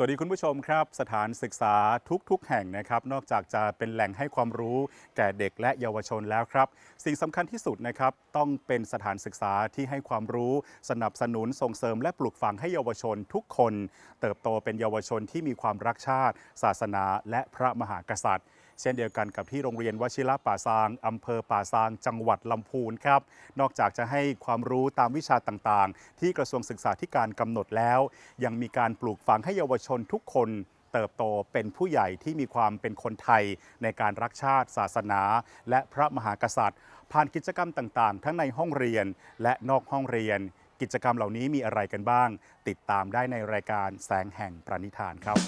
สวัสดีคุณผู้ชมครับ สถานศึกษาทุกๆ แห่งนะครับ นอกจากจะเป็นแหล่งให้ความรู้แก่เด็กและเยาวชนแล้วครับ สิ่งสำคัญที่สุดนะครับ ต้องเป็นสถานศึกษาที่ให้ความรู้ สนับสนุนส่งเสริมและปลูกฝังให้เยาวชนทุกคน เติบโตเป็นเยาวชนที่มีความรักชาติ ศาสนา และพระมหากษัตริย์ เช่นเดียวกันกับที่โรงเรียนวชิระป่าซางอำเภอป่าซาง จังหวัดลำพูนครับ นอกจากจะให้ความรู้ตามวิชาต่างๆ ที่กระทรวงศึกษาธิการกำหนดแล้ว ยังมีการปลูกฝังให้เยาวชนทุกคนเติบโตเป็นผู้ใหญ่ที่มีความเป็นคนไทยในการรักชาติ ศาสนา และพระมหากษัตริย์ ผ่านกิจกรรมต่างๆ ทั้งในห้องเรียนและนอกห้องเรียน กิจกรรมเหล่านี้มีอะไรกันบ้าง ติดตามได้ในรายการแสงแห่งประนิธานครับ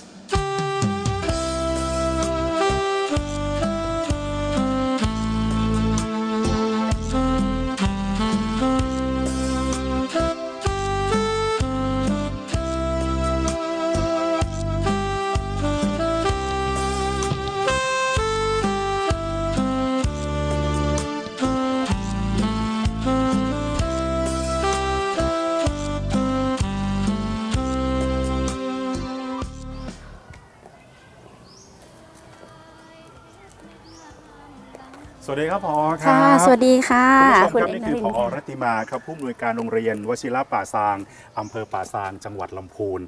ดีครับพอครัค่ะบสวัสดีค่ะคุณผู้ชมครับนี่คือเกพนอรัตติมาครับผู้อำนวยการโรงเรียน วชิระป่าซางอำเภอป่าซาง จังหวัดลำพูน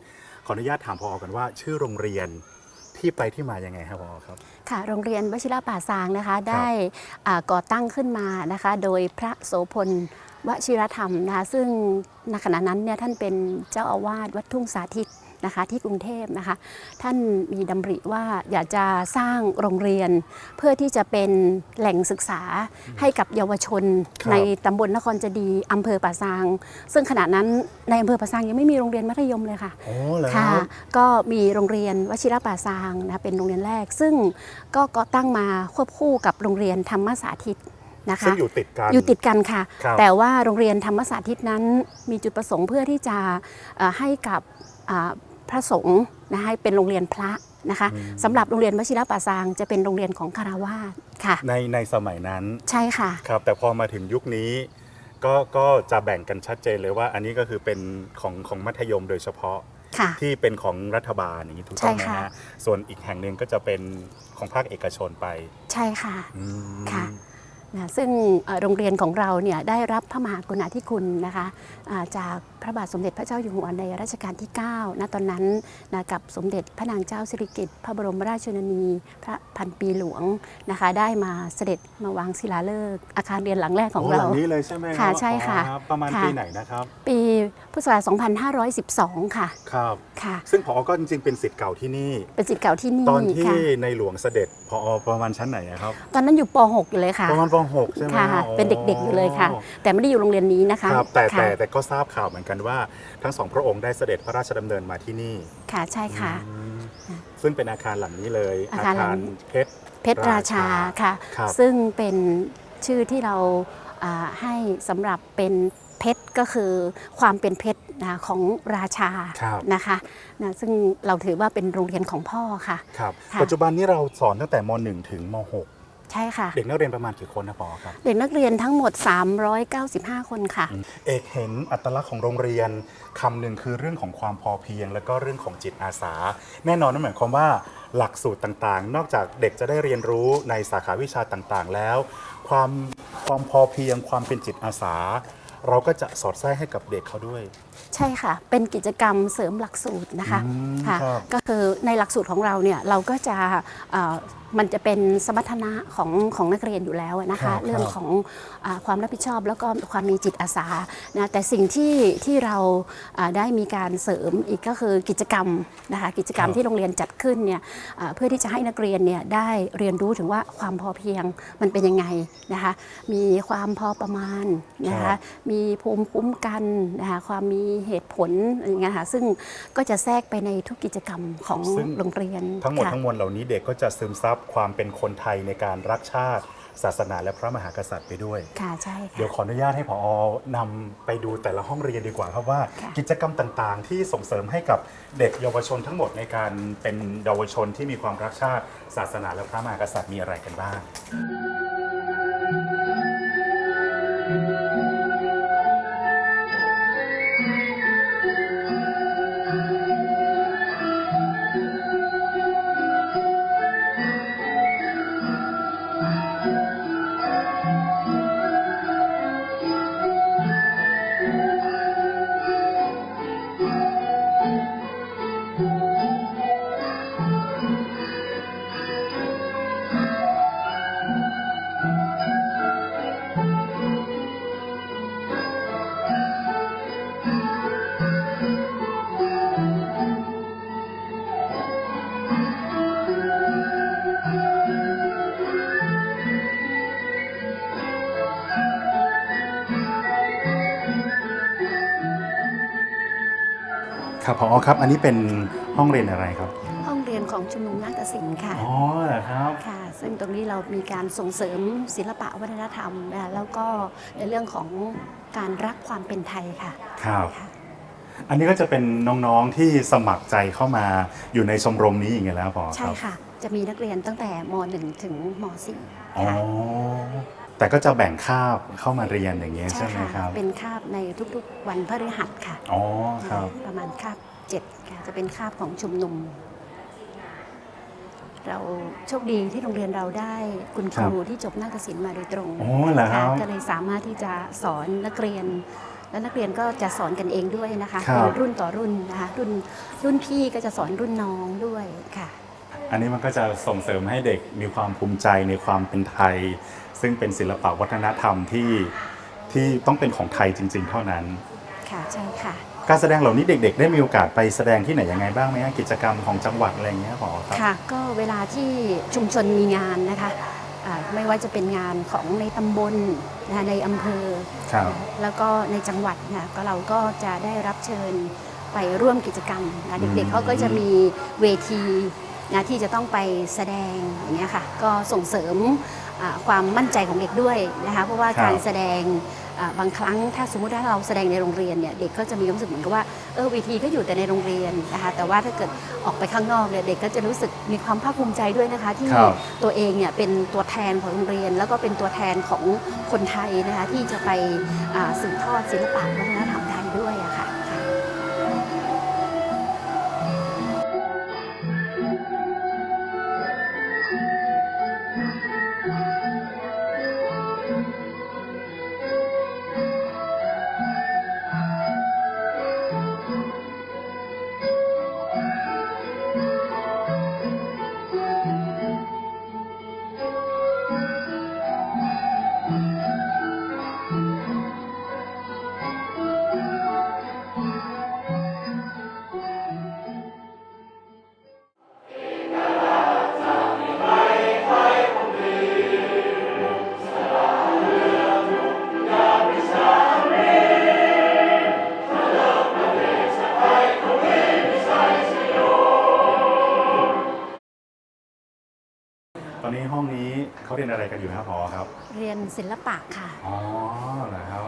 ขออนุญาตถามพอกันว่า ชื่อโรงเรียนที่ไปที่มายังไงครับพอครับค่ะโรงเรียนวชิระป่าซางนะคะ ได้อ่าก่อตั้งขึ้นมานะคะ โดยพระโสพลวชิรธรรมนะคะซึ่งในขณะนั้นเนี่ยท่านเป็นเจ้าอาวาสวัดทุ่งสาธิต นะคะที่กรุงเทพนะคะท่านมีดำริว่าอยากจะสร้างโรงเรียน เพื่อที่จะเป็นแหล่งศึกษาให้กับเยาวชนครับในตำบลนครเจดีย์อำเภอป่าซาง ซึ่งขณะนั้นในอำเภอป่าซางยังไม่มีโรงเรียนมัธยมเลยค่ะโอ้เหรอค่ะ ก็มีโรงเรียนวชิระป่าซางนะเป็นโรงเรียนแรก ซึ่งก็ก่อตั้งมาควบคู่กับโรงเรียนธรรมสาธิตนะคะซึ่งอยู่ติดกันอยู่ติดกันค่ะครับแต่ว่าโรงเรียนธรรมสาธิตนั้นมีจุดประสงค์เพื่อที่จะเอ่อให้กับอ่า พระสงฆ์นะคะให้เป็นโรงเรียนพระนะคะสำหรับโรงเรียนวชิระป่าซางจะเป็นโรงเรียนของคารวาสค่ะ ในในสมัยนั้นใช่ค่ะครับ แต่พอมาถึงยุคนี้ก็ก็จะแบ่งกันชัดเจนเลยว่า อันนี้ก็คือเป็นของของมัธยมโดยเฉพาะค่ะที่เป็นของรัฐบาลอย่างนี้ถูกต้องไหมใช่ค่ะฮะส่วนอีกแห่งหนึ่งก็จะเป็นของภาคเอกชนไป ใช่ค่ะอืมค่ะนะซึ่งเอ่อโรงเรียนของเราเนี่ยได้รับพระมหากรุณาธิคุณนะคะอ่าจาก พระบาทสมเด็จพระเจ้าอยู่หัวในรัชกาลที่9ณตอนนั้นนะกับสมเด็จพระนางเจ้าสิริกิติ์พระบรมราชชนนี พระพันปีหลวงนะคะ ได้มาเสด็จมาวางศิลาฤกษ์อาคารเรียนหลังแรกของโหเราหลังนี้เลยใช่ไหมรับค่ะใช่ค่ะอ๋อประมาณค่ะปีไหนนะครับ ปีพุทธศักราช2512 ค่ะครับค่ะ ซึ่งพอก็จริงๆเป็นสิทธิ์เก่าที่นี่ เป็นสิทธิ์เก่าที่นี่ตอนที่ค่ะในหลวงเสด็จพอประมาณชั้นไหนอะครับ ตอนนั้นอยู่ป .6 อยู่เลยค่ะประมาณป .6 ใช่ไหมค่ะอ๋อเป็นเด็กๆอยู่เลยค่ะ แต่ไม่ได้อยู่โรงเรียนนี้นะคะครับแต่ค่ะแต่แต่ก็ทราบข่าวเหมือนกันว่าทั้งสองพระองค์ได้เสด็จพระราชดำเนินมาที่นี่ ค่ะใช่ค่ะ อืมค่ะซึ่งเป็นอาคารหลังนี้เลย อาคารหลัง เพชร เพชรราชาค่ะ ครับ ซึ่งเป็นชื่อที่เราอ่าให้สำหรับเป็นเพชรก็คือความเป็นเพชรนะของราชาครับนะคะนะซึ่งเราถือว่าเป็นโรงเรียนของพ่อค่ะ ครับ ค่ะ ปัจจุบันนี้เราสอนตั้งแต่ม .1 ถึงม ใช่ค่ะ .6 เด็กนักเรียนประมาณกี่คนนะปอครับ เด็กนักเรียนทั้งหมด 395 คนค่ะ เอกเห็นอัตลักษณ์ของโรงเรียนคำหนึ่งคือเรื่องของความพอเพียง แล้วก็เรื่องของจิตอาสา แน่นอนนั่นหมายความว่าหลักสูตรต่างๆ นอกจากเด็กจะได้เรียนรู้ในสาขาวิชาต่างๆ แล้ว ความความพอเพียง ความเป็นจิตอาสา เราก็จะสอดแทรกให้กับเด็กเขาด้วย ใช่ค่ะ เป็นกิจกรรมเสริมหลักสูตรนะคะอืมค่ะ ครับ ก็คือในหลักสูตรของเราเนี่ยเราก็จะเอ่อ มันจะเป็นสมรรถนะของของนักเรียนอยู่แล้วนะครัคะบเรื่องครับของอาความรับผิดชอบแล้วก็ความมีจิตอาสานะแต่สิ่งที่ที่เราอ่าได้มีการเสริมอีกก็คือกิจกรรมนะคะกิจกรรมครับ ที่โรงเรียนจัดขึ้นเนี่ยอ่าเพื่อที่จะให้นักเรียนเนี่ยได้เรียนรู้ถึงว่าความพอเพียงมันเป็นยังไงนะคะมีความพอประมาณนะครัคะบมีภูมิคุ้มกันนะคะความมีเหตุผลอะไรอย่างเงี้ยค่ะซึ่งก็จะแทรกไปในทุกกิจกรรมของซึ่ง โรงเรียนทั้งหมดค่ะ ทั้งมวลเหล่านี้เด็กก็จะซึมซับความเป็นคนไทยในการรักชาติ ศาสนาและพระมหากษัตริย์ไปด้วย ค่ะใช่เดี๋ยวค่ะขออนุญาตให้ผอนำไปดูแต่ละห้องเรียนดีกว่าครับว่า ค่ะ กิจกรรมต่างๆ ที่ส่งเสริมให้กับเด็กเยาวชนทั้งหมดในการเป็นเยาวชนที่มีความรักชาติ ศาสนาและพระมหากษัตริย์มีอะไรกันบ้าง ครับผอครับ อันนี้เป็นห้องเรียนอะไรครับ ห้องเรียนของชุมนุมนาฏศิลป์ค่ะ อ๋อเหรอครับ ค่ะ ซึ่งตรงนี้เรามีการส่งเสริมศิลปะวัฒนธรรมนะคะแล้วก็ในเรื่องของการรักความเป็นไทยค่ะครับค่ะอันนี้ก็จะเป็นน้องๆที่สมัครใจเข้ามาอยู่ในชมรมนี้อย่างเงี้ยแล้วผอใช่ครับ ค่ะ จะมีนักเรียนตั้งแต่ม .1 ถึงม .4 อ๋อ ค่ะ แต่ก็จะแบ่งคาบเข้ามาเรียนอย่างเงี้ยใช่ไหมคค่ะรับ เป็นคาบในทุกๆ วันพฤหัสค่ะ อ๋อครับ ประมาณคาบเจ็ดค่ะ จะเป็นคาบของชุมนุม เราโชคดีที่โรงเรียนเราได้คุณคครัรูบที่จบนาฏศิลป์มาโดยตรงอ๋อเหรอครับค่ะก็เลยสามารถที่จะสอนนักเรียนและนักเรียนก็จะสอนกันเองด้วยนะคะครับเป็นรุ่นต่อรุ่นนะคะ รุ่นรุ่นพี่ก็จะสอนรุ่นน้องด้วยค่ะ อันนี้มันก็จะส่งเสริมให้เด็กมีความภูมิใจในความเป็นไทย ซึ่งเป็นศิลปะวัฒนธรรมที่ที่ต้องเป็นของไทยจริง ๆ เท่านั้น ค่ะใช่ค่ะ การแสดงเหล่านี้เด็ก ๆ ได้มีโอกาสไปแสดงที่ไหนยังไงบ้างไหมฮะกิจกรรมของจังหวัดอะไรอย่างเงี้ยพอครับ ค่ะ ก็เวลาที่ชุมชนมีงานนะคะอ่าไม่ว่าจะเป็นงานของในตำบลนะคะในอำเภอ ครับ แล้วก็ในจังหวัดเนี่ยก็เราก็จะได้รับเชิญไปร่วมกิจกรรมนะเด็กๆเขาก็จะมีเวที นะที่จะต้องไปแสดงอย่างเงี้ยค่ะก็ส่งเสริมความมั่นใจของเด็กด้วยนะคะเพราะว่าการแสดงบางครั้งถ้าสมมติว่าเราแสดงในโรงเรียนเนี่ยเด็กก็จะมีความรู้สึกเหมือนกับว่าเออเวทีก็อยู่แต่ในโรงเรียนนะคะแต่ว่าถ้าเกิดออกไปข้างนอกเนี่ยเด็กก็จะรู้สึกมีความภาคภูมิใจด้วยนะคะ ที่ตัวเองเนี่ยเป็นตัวแทนของโรงเรียน แล้วก็เป็นตัวแทนของคนไทยนะคะที่จะไปสืบทอดศิลปะวัฒนธรรมไทยด้วยอะค่ะ กันอยู่ครับพอครับ เรียนศิลปะค่ะ อ๋อเหรอครับ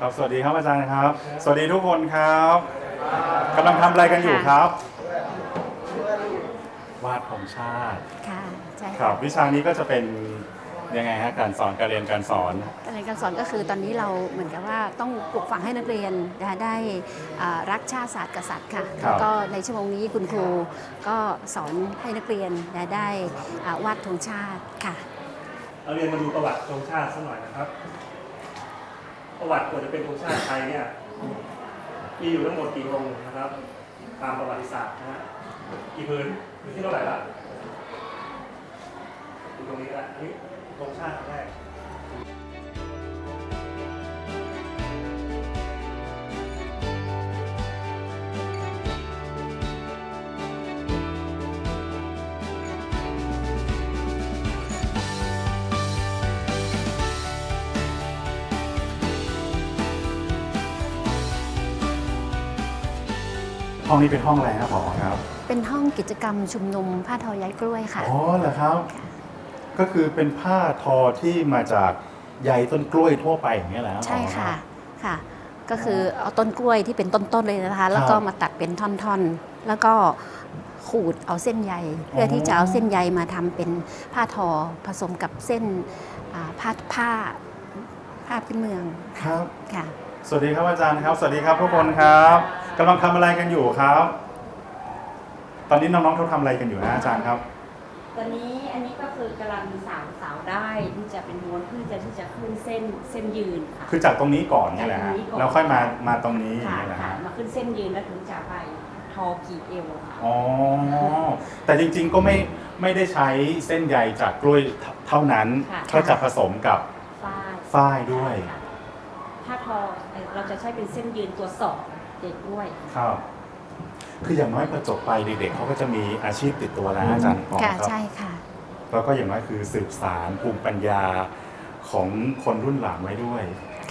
ครับ สวัสดีครับอาจารย์ครับ สวัสดีทุกคนครับกำลังทำอะไรกันอยู่ครับ วาดธงชาติ ค่ะใช่ครับ วิชานี้ก็จะเป็นยังไงฮะการสอนการเรียนการสอน การเรียนการสอนก็คือตอนนี้เราเหมือนกับว่าต้องปลูกฝังให้นักเรียนนะคะได้อ่ารักชาติศาสตร์กษัตริย์ค่ะครับ แล้วก็ในชั่วโมงนี้คุณครูก็สอนให้นักเรียนนะคะได้อ่าวาดธงชาติค่ะ เราเรียนมาดูประวัติธงชาติสักหน่อยนะครับ ประวัติควรจะเป็นธงชาติไทยเนี่ย มีอยู่ทั้งหมดกี่องค์นะครับ ตามประวัติศาสตร์นะฮะกี่พื้นพื้นที่เท่าไหร่ละอยู่ตรงนี้ละนี่ธงชาติแรก ห้องนี้เป็นห้องอะไรครับผอครับเป็นห้องกิจกรรมชุมนุมผ้าทอย้ายกล้วยค่ะอ๋อเหรอครับ ก็คือเป็นผ้าทอที่มาจากใยต้นกล้วยทั่วไปอย่างเงี้ยแหละใช่ค่ะค่ะ ก็คือเอาต้นกล้วยที่เป็นต้นๆเลยนะคะ แล้วก็มาตัดเป็นท่อนๆ แล้วก็ขูดเอาเส้นใยเพื่อที่จะเอาเส้นใยมาทำเป็นผ้าทอผสมกับเส้นอ่าผ้าผ้าผ้าพื้นเมืองครับค่ะ สวัสดีครับอาจารย์ครับ สวัสดีครับทุกคนครับ กำลังทำอะไรกันอยู่ครับ ตอนนี้น้องๆเขาทำอะไรกันอยู่นะอาจารย์ครับ ตอนนี้อันนี้ก็คือกำลังสาวสาวได้ที่จะเป็นม้วนเพื่อจะที่จะขึ้นเส้นเส้นยืนค่ะ คือจากตรงนี้ก่อนเนี่ยแหละจากตฮะรงนี้ก่อน แล้วค่อยมามาตรงนี้อย่างค่ะเงี้ยแหละค่ะฮะมาขึ้นเส้นยืนแล้วถึงจะไปทอกีบเอวค่ะ อ๋อแต่จริงๆก็ไม่ไม่ได้ใช้เส้นใยจากกล้วยเท่าเท่านั้นค่ะก็จะผสมกับฝ้ายฝ้ายด้วย ค่ะถ้าทอเอ่อเราจะใช้เป็นเส้นยืนตัวสองเด็กด้วย ครับ คืออย่างน้อยพอจบไปเด็กๆเขาก็จะมีอาชีพติดตัวแล้วอาจารย์ปอค่ะครับ ใช่ค่ะ แล้วก็อย่างน้อยคือสืบสารภูมิปัญญาของคนรุ่นหลังไว้ด้วย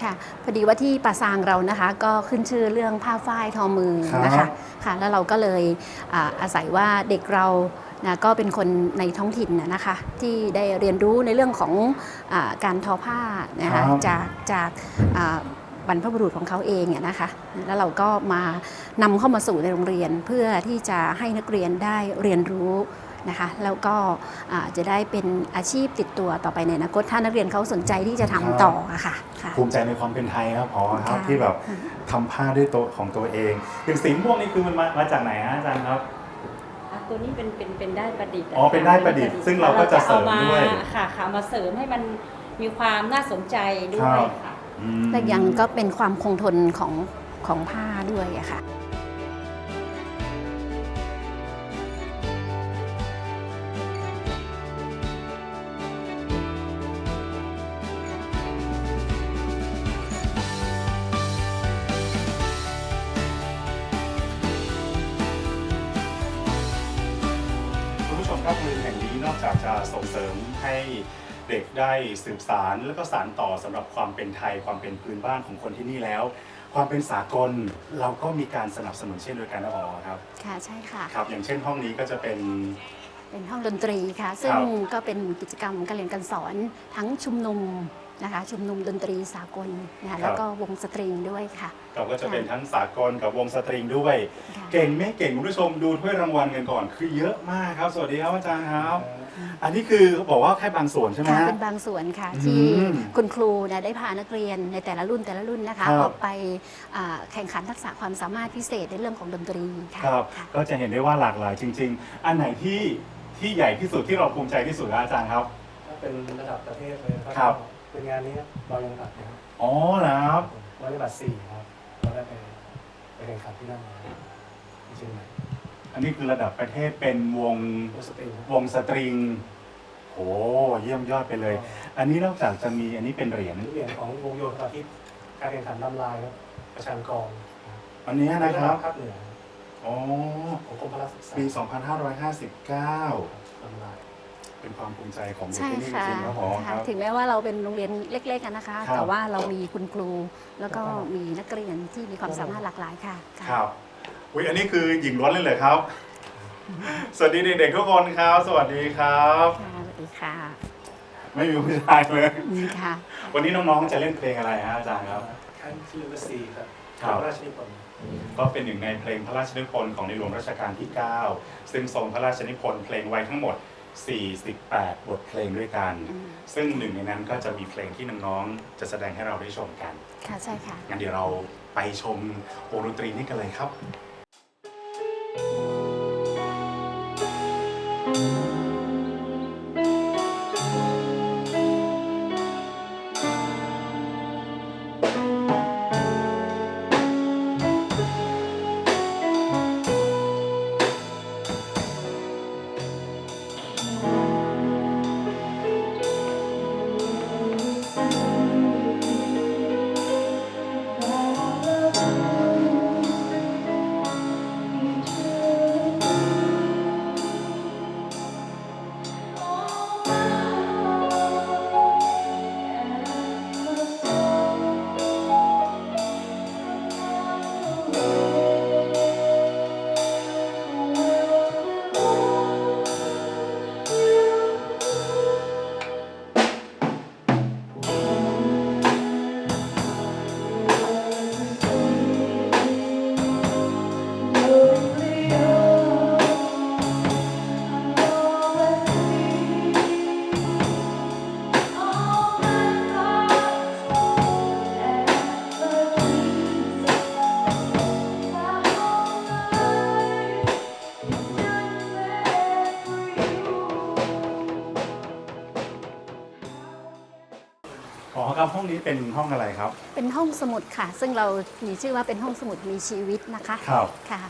ค่ะพอดีว่าที่ป่าซางเรานะคะ ก็ขึ้นชื่อเรื่องผ้าฝ้ายทอมือนะครัคะบ ค่ะ แล้วเราก็เลยอาอาศัยว่าเด็กเรานะก็เป็นคนในท้องถิ่นนะนะคะ ที่ได้เรียนรู้ในเรื่องของอาการทอผ้านะคะจากจากอ่า บรรพบุรุษของเขาเองอะนะคะ แล้วเราก็มานำเข้ามาสู่ในโรงเรียนเพื่อที่จะให้นักเรียนได้เรียนรู้นะคะ แล้วก็อ่าจะได้เป็นอาชีพติดตัวต่อไปในอนาคตถ้านักเรียนเขาสนใจที่จะทำต่ออะค่ะค่ะภูมิใจในความเป็นไทยครับพอครับค่ะที่แบบทำผ้าด้วยตัวของตัวเองอย่างสีม่วงนี่คือมันมามาจากไหนฮะอาจารย์ครับอะตัวนี้เป็นเป็นเป็นได้ประดิษฐ์อ๋อเป็นด้ายประดิษฐ์ ซึ่งเราก็จะเสริมด้วยอามาค่ะค่ะมาเสริมให้มันมีความน่าสนใจด้วครัยบค่ะอืม และยังก็เป็นความคงทนของของผ้าด้วยอะค่ะ สืบสารแล้วก็สารต่อสำหรับความเป็นไทยความเป็นพื้นบ้านของคนที่นี่แล้ว ความเป็นสากลเราก็มีการสนับสนุนเช่นเดียวกันนะพอครับค่ะใช่ค่ะครับ อย่างเช่นห้องนี้ก็จะเป็นเป็นห้องดนตรีค่ะ ซึ่งครับก็เป็นกิจกรรมการเรียนการสอนทั้งชุมนุม นะคะชุมนุมดนตรีสากลนะคะแล้วก็วงสตริงด้วยค่ะเราก็จะเป็นทั้งสากลกับวงสตริงด้วยค่ะเก่งไม่เก่งคุณผู้ชมดูถ้วยรางวัลกันก่อน คือเยอะมากครับ สวัสดีครับอาจารย์ครับ อันนี้คือเขาบอกว่าแค่บางส่วนใช่ไหมค่ะฮะเป็นบางส่วนค่ะอืมที่คุณครูเนี่ยได้พานักเรียนในแต่ละรุ่นแต่ละรุ่นนะคะครับออกไปอ่าแข่งขันทักษะความสามารถพิเศษในเรื่องของดนตรีค่ะครับค่ะก็จะเห็นได้ว่าหลากหลายจริง ๆ อันไหนที่ที่ใหญ่ที่สุดที่เราภูมิใจที่สุดครับอาจารย์ครับถ้าเป็นระดับประเทศเลยนะครับครับ เป็นงานนี้เรายังตัดนะครับอ๋อนะครับเรายังตัดสี่ครับเราได้ไปไปแข่งขันที่นั่นมาที่เชียงใหม่อันนี้คือระดับประเทศเป็นวงโอสติลครับวงสตริงโอ้เยี่ยมยอดไปเลย อันนี้นอกจากจะมีอันนี้เป็นเหรียญเหรียญของวงโยธาทิพย์การแข่งขันลำลายครับประชันกองอันนี้นะครับภาคเหนืออ๋อของกรมพระศึกษาปี 2559 ลำลาย เป็นความภูมิใจของเด็กใช่ที่นี่จค่ะริงๆครับผมคค่ะรับ ถึงแม้ว่าเราเป็นโรงเรียนเล็กๆกันนะคะ ครับแต่ว่าเรามีคุณครูแล้วก็มีนักเรียนที่มีความสามารถหลากหลายค่ะะ ครับอุ้ยอันนี้คือหญิงล้วนเลยเลยครับ สวัสดีเด็กๆทุกคนครับ สวัสดีครับ ค่ะสวัสดีค่ะไม่มีผู้ชายเลย นี่ค่ะ วันนี้น้องๆจะเล่นเพลงอะไรฮะอาจารย์ครับขั้นชื่อวสีครับครับพระราชนิพนธ์ก็เป็นหนึ่งในเพลงพระราชนิพนธ์ของในหลวงรัชกาลที่ 9 ซึ่งทรงพระราชนิพนธ์เพลงไว้ทั้งหมด 48 บทเพลงด้วยกันอืมซึ่งหนึ่งในนั้นก็จะมีเพลงที่น้องๆจะแสดงให้เราได้ชมกัน ค่ะ ใช่ค่ะ งั้นเดี๋ยวเราไปชมวงดนตรีนี้กันเลยครับ เป็นห้องอะไรครับ เป็นห้องสมุดค่ะ ซึ่งเรามีชื่อว่าเป็นห้องสมุดมีชีวิตนะคะครับ ค่ะ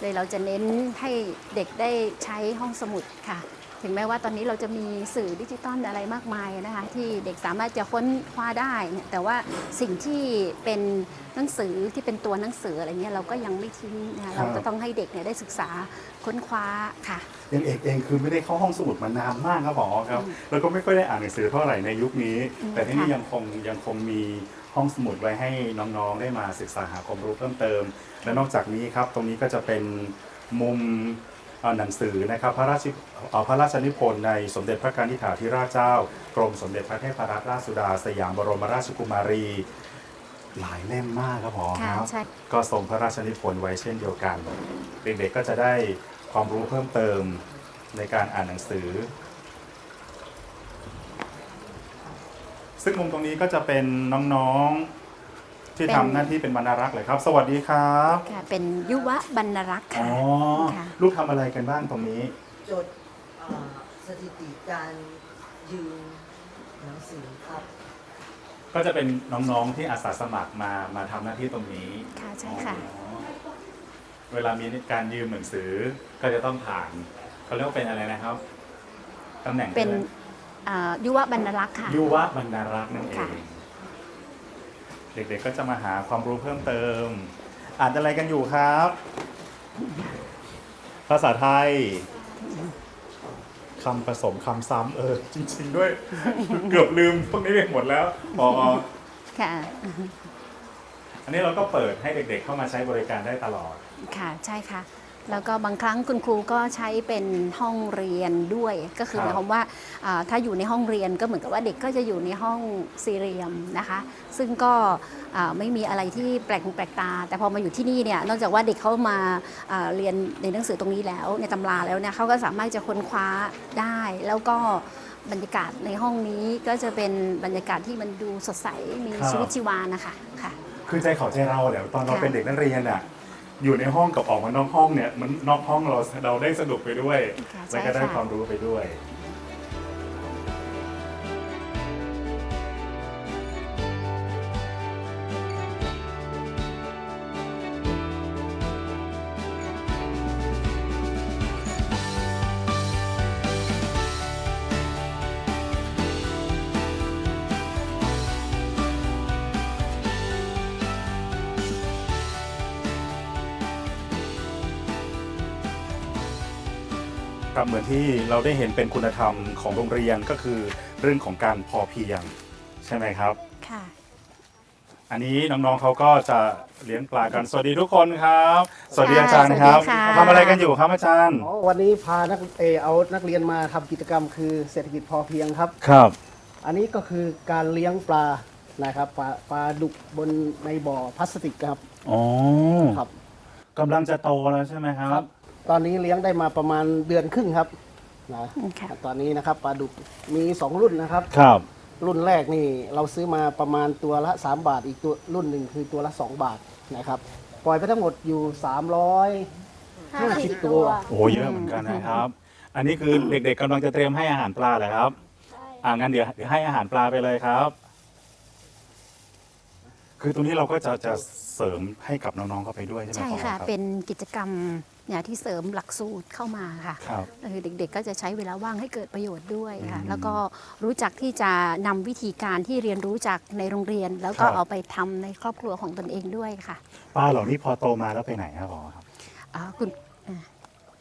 เลยเราจะเน้นให้เด็กได้ใช้ห้องสมุดค่ะ ถึงแม้ว่าตอนนี้เราจะมีสื่อดิจิตอลอะไรมากมายนะคะที่เด็กสามารถจะค้นคว้าได้เนี่ยแต่ว่าสิ่งที่เป็นหนังสือที่เป็นตัวหนังสืออะไรเงี้ยเราก็ยังไม่ทิ้งนะคะเราจะต้องให้เด็กเนี่ยได้ศึกษาค้นคว้าค่ะยังเอกเองคือไม่ได้เข้าห้องสมุดมานานมากครับหมอครับแล้วก็ไม่ค่อยได้อ่านหนังสือเท่าไหร่ในยุคนี้อืมแต่ที่นี่ค่ะยังคงยังคงมีห้องสมุดไว้ให้น้องๆ ได้มาศึกษาหาความรู้เพิ่มเติม และนอกจากนี้ครับตรงนี้ก็จะเป็นมุมเอ่อ หนังสือนะครับพระราชเอ่อพระราชนิพนธ์ในสมเด็จพระกนิษฐาธิราชเจ้า กรมสมเด็จพระเทพรัตนราชสุดา สยามบรมราชกุมารี หลายเล่มมากครับหมอคค่ะรับใช่ก็ทรงพระราชนิพนธ์ไว้เช่นเดียวกัน เด็กๆก็จะได้ความรู้เพิ่มเติมในการอ่านหนังสือ ซึ่งมุมตรงนี้ก็จะเป็นน้องๆ ที่เป็นทำหน้าที่เป็นบรรณารักษ์เลยครับ สวัสดีครับค่ะเป็นยุวบรรณรักษ์อ๋ค่ะ อค่ะ ลูกทำอะไรกันบ้างตรงนี้ จดเอ่อสถิติการยืมหนังสือครับ ก็จะเป็นน้องๆที่อาสาสมัครมามาทำหน้าที่ตรงนี้ค่ะใช่ค่ะ อ๋อเวลามีการยืมหนังสือก็จะต้องผ่านเขาเรียกว่าเป็นอะไรนะครับตำแหน่งเป็นอะไรอ่ายุวบรรณรักษ์ค่ะ ยุวบรรณารักษ์นั่นเอค่ะ ง เด็กๆก็จะมาหาความรู้เพิ่มเติม อ่านอะไรกันอยู่ครับ ภาษาไทยคำผสมคำซ้ำเออ จริง ๆ ด้วย เกือบลืมพวกนี้ไปหมดแล้วพอค่ะ อันนี้เราก็เปิดให้เด็กๆเข้ามาใช้บริการได้ตลอด ค่ะ ใช่ค่ะ แล้วก็บางครั้งคุณครูก็ใช้เป็นห้องเรียนด้วย ก็คือครับหมายความว่าอ่าถ้าอยู่ในห้องเรียนก็เหมือนกับว่าเด็กก็จะอยู่ในห้องสี่เหลี่ยมนะคะ ซึ่งก็อ่าไม่มีอะไรที่แปลกหูแปลกตา แต่พอมาอยู่ที่นี่เนี่ยนอกจากว่าเด็กเขามาอ่าเรียนในหนังสือตรงนี้แล้ว ในตำราแล้วเนี่ยเขาก็สามารถจะค้นคว้าได้แล้วก็บรรยากาศในห้องนี้ก็จะเป็นบรรยากาศที่มันดูสดใสมีครับชีวิตชีวานะคะค่ะ คือใจเขาใจเราเนี่ยตอนเราค่ะเป็นเด็กนักเรียนอะ อยู่ในห้องกับออกมานอกห้องเนี่ยมันนอกห้องเราเราได้สนุกไปด้วยค่ะแล้วก็ได้ใช่ค่ะความรู้ไปด้วย มือนที่เราได้เห็นเป็นคุณธรรมของโรงเรียนก็คือเรื่องของการพอเพียงใช่ไหมครับ ค่ะ อันนี้น้องๆเขาก็จะเลี้ยงปลากัน สวัสดีทุกคนครับ สวัสดีอาจารย์ครับสวัสดีค่ะ ทำอะไรกันอยู่ครับอาจารย์ อ๋อวันนี้พานักเออเอานักเรียนมาทำกิจกรรมคือเศรษฐกิจพอเพียงครับ ครับ อันนี้ก็คือการเลี้ยงปลานะครับปลาปลาดุกบนในบ่อพลาสติกครับอ๋อครับ กำลังจะโตแล้วใช่ไหมครับ ตอนนี้เลี้ยงได้มาประมาณเดือนครึ่งครับนะค่ะ ตอนนี้นะครับปลาดุกมีสองรุ่นนะครับ ครับ รุ่นแรกนี่เราซื้อมาประมาณตัวละ 3 บาท อีกตัวรุ่นหนึ่งคือตัวละ 2 บาทนะครับ ปล่อยไปทั้งหมดอยู่ 350 ตัว โอ้เยอะเหมือนกันนะครับ อันนี้คือเด็กๆกำลังจะเตรียมให้อาหารปลาเหรอครับ อ่างั้นเดี๋ยวเดี๋ยวให้อาหารปลาไปเลยครับ คือตรงนี้เราก็จะจะเสริมให้กับน้องๆเข้าไปด้วยใช่ไหมใช่รับค่ะ รับ เป็นกิจกรรมเนี่ยที่เสริมหลักสูตรเข้ามาค่ะครับคือเด็กๆ ก็จะใช้เวลาว่างให้เกิดประโยชน์ด้วยค่ะ อืมแล้วก็รู้จักที่จะนำวิธีการที่เรียนรู้จากในโรงเรียน แล้วก็ครับ เอาไปทำในครอบครัวของตนเองด้วยค่ะปลาเหล่านี้พอโตมาแล้วไปไหนครับหมอครับอ่าคุณอ่า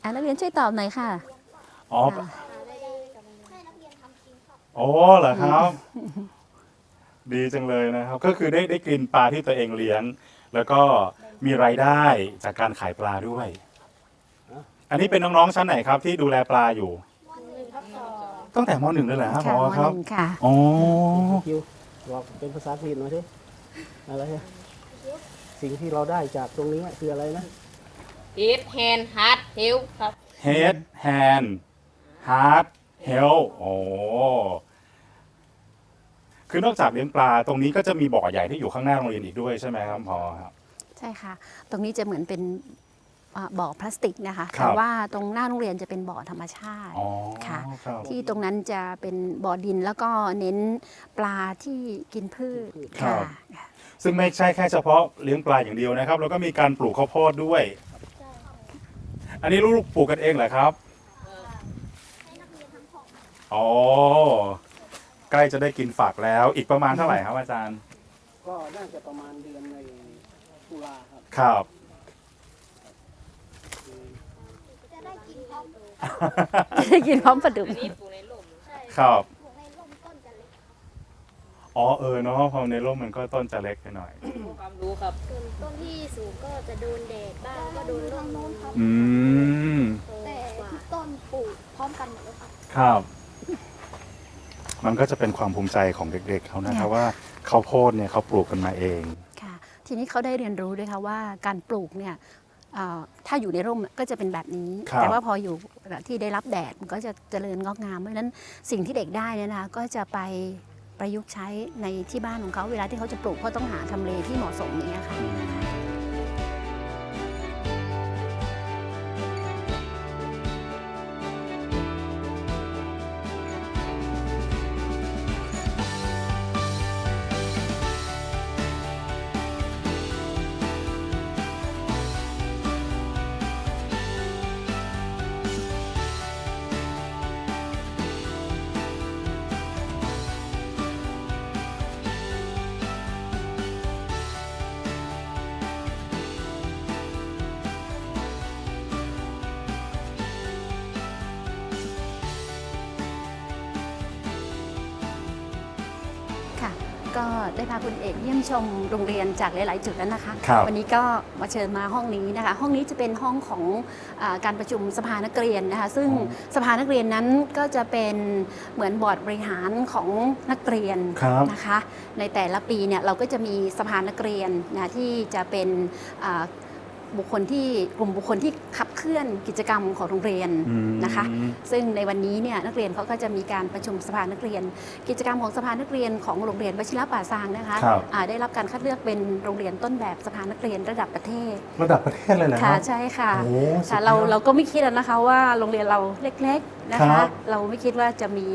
อ่านักเรียนช่วยตอบหน่อยค่ะอ๋อค่ะโอ้เหรอครับ ดีจังเลยนะครับ ก็คือได้ได้กินปลาที่ตัวเองเลี้ยง แล้วก็มีรายได้จากการขายปลาด้วย อันนี้เป็นน้องๆชั้นไหนครับที่ดูแลปลาอยู่ ตั้งแต่มหนึ่งเลยเหรอครับหมค่ะอมครับหนึ่งค่ะ อ๋อคิวบอกเป็นภาษาอังกฤษหน่อยสิอะไรฮะสิ่งที่เราได้จากตรงนี้คืออะไรนะ Hip hand heart heel ครับ head hand heart health โอ้ คือนอกจากเลี้ยงปลาตรงนี้ก็จะมีบ่อใหญ่ที่อยู่ข้างหน้าโรงเรียนอีกด้วยใช่ไหมครับพอครับ ใช่ค่ะ ตรงนี้จะเหมือนเป็นอ่าบ่อพลาสติกนะคะ ครับ แต่ว่าตรงหน้าโรงเรียนจะเป็นบ่อธรรมชาติ อ๋อค่ะ ครับ ที่ตรงนั้นจะเป็นบ่อดินแล้วก็เน้นปลาที่กินพืชครัค่ะบ ซึ่งไม่ใช่แค่เฉพาะเลี้ยงปลาอย่างเดียวนะครับ แล้วก็มีการปลูกข้าวโพดด้วย อันนี้ลูกๆปลูกกันเองเหรอครับ อ๋อ ใกล้จะได้กินฝักแล้ว อีกประมาณเท่าไหร่ครับอาจารย์ ก็น่าจะประมาณเดือนในตุลาครับ ครับ จะได้กินพร้อมปลาดุกครับอ๋อเออเนาะพอในร่มมันก็ต้นจะเล็กไปหน่อยส่วนต้นที่สูงก็จะโดนแดดบ้างก็โดนลมอืมแต่ทุกต้นปลูกพร้อมกันหมดเลยครับ ครับ มันก็จะเป็นความภูมิใจของเด็กๆเขานะครับว่าข้าวโพดเนี่ยเขาปลูกกันมาเองค่ะทีนี้เขาได้เรียนรู้ด้วยค่ะว่าการปลูกเนี่ยเอ่อถ้าอยู่ในร่มก็จะเป็นแบบนี้ครับแต่ว่าพออยู่ที่ได้รับแดดมันก็จะเจริญงอกงาม เพราะฉะนั้นสิ่งที่เด็กได้เนี่ยนะคะก็จะไปประยุกต์ใช้ในที่บ้านของเขาเวลาที่เขาจะปลูกเขาต้องหาทำเลที่เหมาะสมอย่างเงี้ยค่ะ ก็ได้พาคุณเอกเยี่ยมชมโรงเรียนจากหลาย ๆ จุดแล้วนะคะ ครับวันนี้ก็มาเชิญมาห้องนี้นะคะ ห้องนี้จะเป็นห้องของอาการประชุมสภานักเรียนนะคะ ซึ่งสภานักเรียนนั้นก็จะเป็นเหมือนบอร์ดบริหารของนักเรียนครับ นะคะ ในแต่ละปีเนี่ยเราก็จะมีสภานักเรียนนะที่จะเป็นอ่า บุคคลที่กลุ่มบุคคลที่ขับเคลื่อนกิจกรรมของโรงเรียนอืมนะคะ ซึ่งในวันนี้เนี่ยนักเรียนเขาก็จะมีการประชุมสภานักเรียน กิจกรรมของสภานักเรียนของโรงเรียนวชิรป่าซางนะคะครับอ่าได้รับการคัดเลือกเป็นโรงเรียนต้นแบบสภานักเรียนระดับประเทศ ระดับประเทศเลยเหรอคค่ะรับใช่ค่ะโอ้สุดยอดค่ะเราเราก็ไม่คิดอะนะคะว่าโรงเรียนเราเล็ก ๆ นะครัคะ บ เราไม่คิดว่าจะมี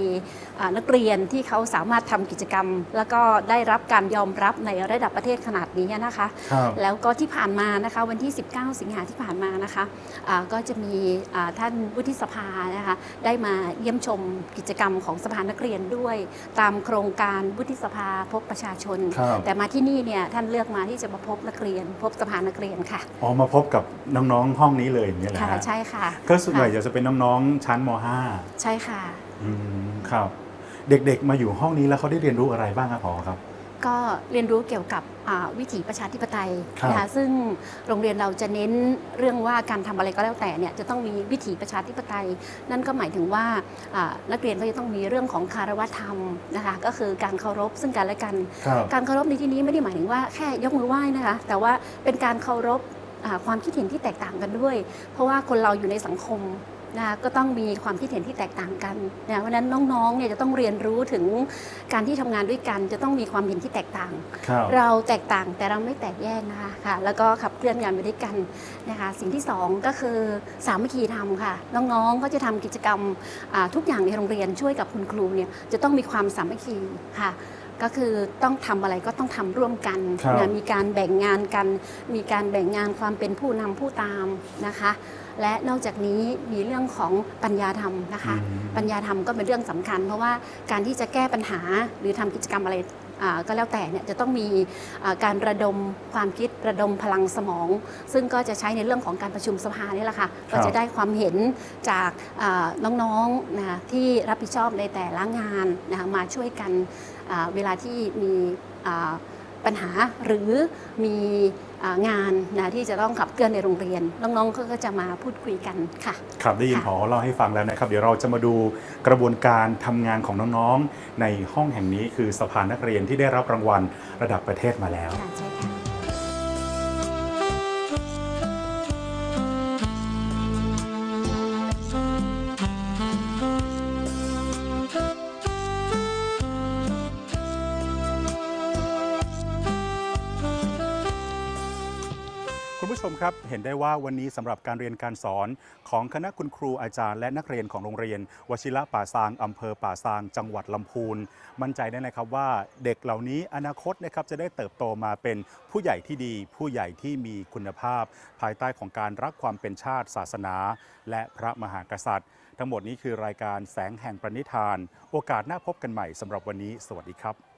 อ่านักเรียนที่เขาสามารถทำกิจกรรม แล้วก็ได้รับการยอมรับในระดับประเทศขนาดนี้นะคะ ครับ แล้วก็ที่ผ่านมานะคะวันที่ 19 สิงหาที่ผ่านมานะคะอ่าก็จะมีอ่าท่านวุฒิสภานะคะได้มาเยี่ยมชมกิจกรรมของสภานักเรียนด้วย ตามโครงการวุฒิสภาพบประชาชน ครับ แต่มาที่นี่เนี่ยท่านเลือกมาที่จะมาพบนักเรียน พบสภานักเรียนค่ะอ๋อมาพบกับน้องๆห้องนี้เลยอย่างเงี้ยเหรอค่ะฮะใช่ค่ะ ก็ส่วนใหญ่ค่ะจะเป็นน้องๆชั้นมใช่ค่ะ .5 อืมครับ เด็กๆมาอยู่ห้องนี้แล้วเขาได้เรียนรู้อะไรบ้างครับพอครับ ก็เรียนรู้เกี่ยวกับอ่าวิถีประชาธิปไตยครับนะคะซึ่งโรงเรียนเราจะเน้นเรื่องว่าการทำอะไรก็แล้วแต่เนี่ยจะต้องมีวิถีประชาธิปไตย นั่นก็หมายถึงว่าอ่านักเรียนก็จะต้องมีเรื่องของคารวะธรรมนะคะก็คือการเคารพซึ่งกันและกันครับการเคารพในที่นี้ไม่ได้หมายถึงว่าแค่ยกมือไหว้นะคะแต่ว่าเป็นการเคารพอ่าความคิดเห็นที่แตกต่างกันด้วย เพราะว่าคนเราอยู่ในสังคม นะคะก็ต้องมีความคิดเห็นที่แตกต่างกันนะเพราะฉะนั้นน้องๆเนี่ยจะต้องเรียนรู้ถึงการที่ทำงานด้วยกัน จะต้องมีความเห็นที่แตกต่างครับเราแตกต่างแต่เราไม่แตกแยกนะคะค่ะแล้วก็ขับเคลื่อนงานไปด้วยกันนะคะสิ่งที่สองก็คือสามัคคีธรรมค่ะ น้องๆก็จะทำกิจกรรมอ่าทุกอย่างในโรงเรียนช่วยกับคุณครูเนี่ยจะต้องมีความสามัคคีค่ะก็คือต้องทำอะไรก็ต้องทำร่วมกันครับนะมีการแบ่งงานกัน มีการแบ่งงานความเป็นผู้นำผู้ตามนะคะ และนอกจากนี้มีเรื่องของปัญญาธรรมนะคะอืมปัญญาธรรมก็เป็นเรื่องสำคัญ เพราะว่าการที่จะแก้ปัญหาหรือทำกิจกรรมอะไรอ่าก็แล้วแต่เนี่ยจะต้องมีอ่าการระดมความคิดระดมพลังสมอง ซึ่งก็จะใช้ในเรื่องของการประชุมสภานี่แหละค่ะก็จะได้ความเห็นจากอ่าน้องๆนะคะที่รับผิดชอบในแต่ละงานนะคะมาช่วยกันอ่าเวลาที่มีอ่าปัญหาหรือมีอ่า งานนะที่จะต้องขับเคลื่อนในโรงเรียน น้องๆก็จะมาพูดคุยกันค่ะ ครับได้ยินค่ะพอเล่าให้ฟังแล้วนะครับ เดี๋ยวเราจะมาดูกระบวนการทำงานของน้องๆ ในห้องแห่งนี้คือสภานักเรียนที่ได้รับรางวัลระดับประเทศมาแล้วค่ะใช่ค่ะ ผู้ชมครับเห็นได้ว่าวันนี้สำหรับการเรียนการสอนของคณะคุณครูอาจารย์และนักเรียนของโรงเรียน วชิระป่าซางอำเภอป่าซาง จังหวัดลำพูน มั่นใจได้นะครับว่าเด็กเหล่านี้อนาคตนะครับจะได้เติบโตมาเป็นผู้ใหญ่ที่ดี ผู้ใหญ่ที่มีคุณภาพ ภายใต้ของการรักความเป็นชาติศาสนา และพระมหากษัตริย์ ทั้งหมดนี้คือรายการแสงแห่งประนิธาน โอกาสหน้าพบกันใหม่สำหรับวันนี้ สวัสดีครับ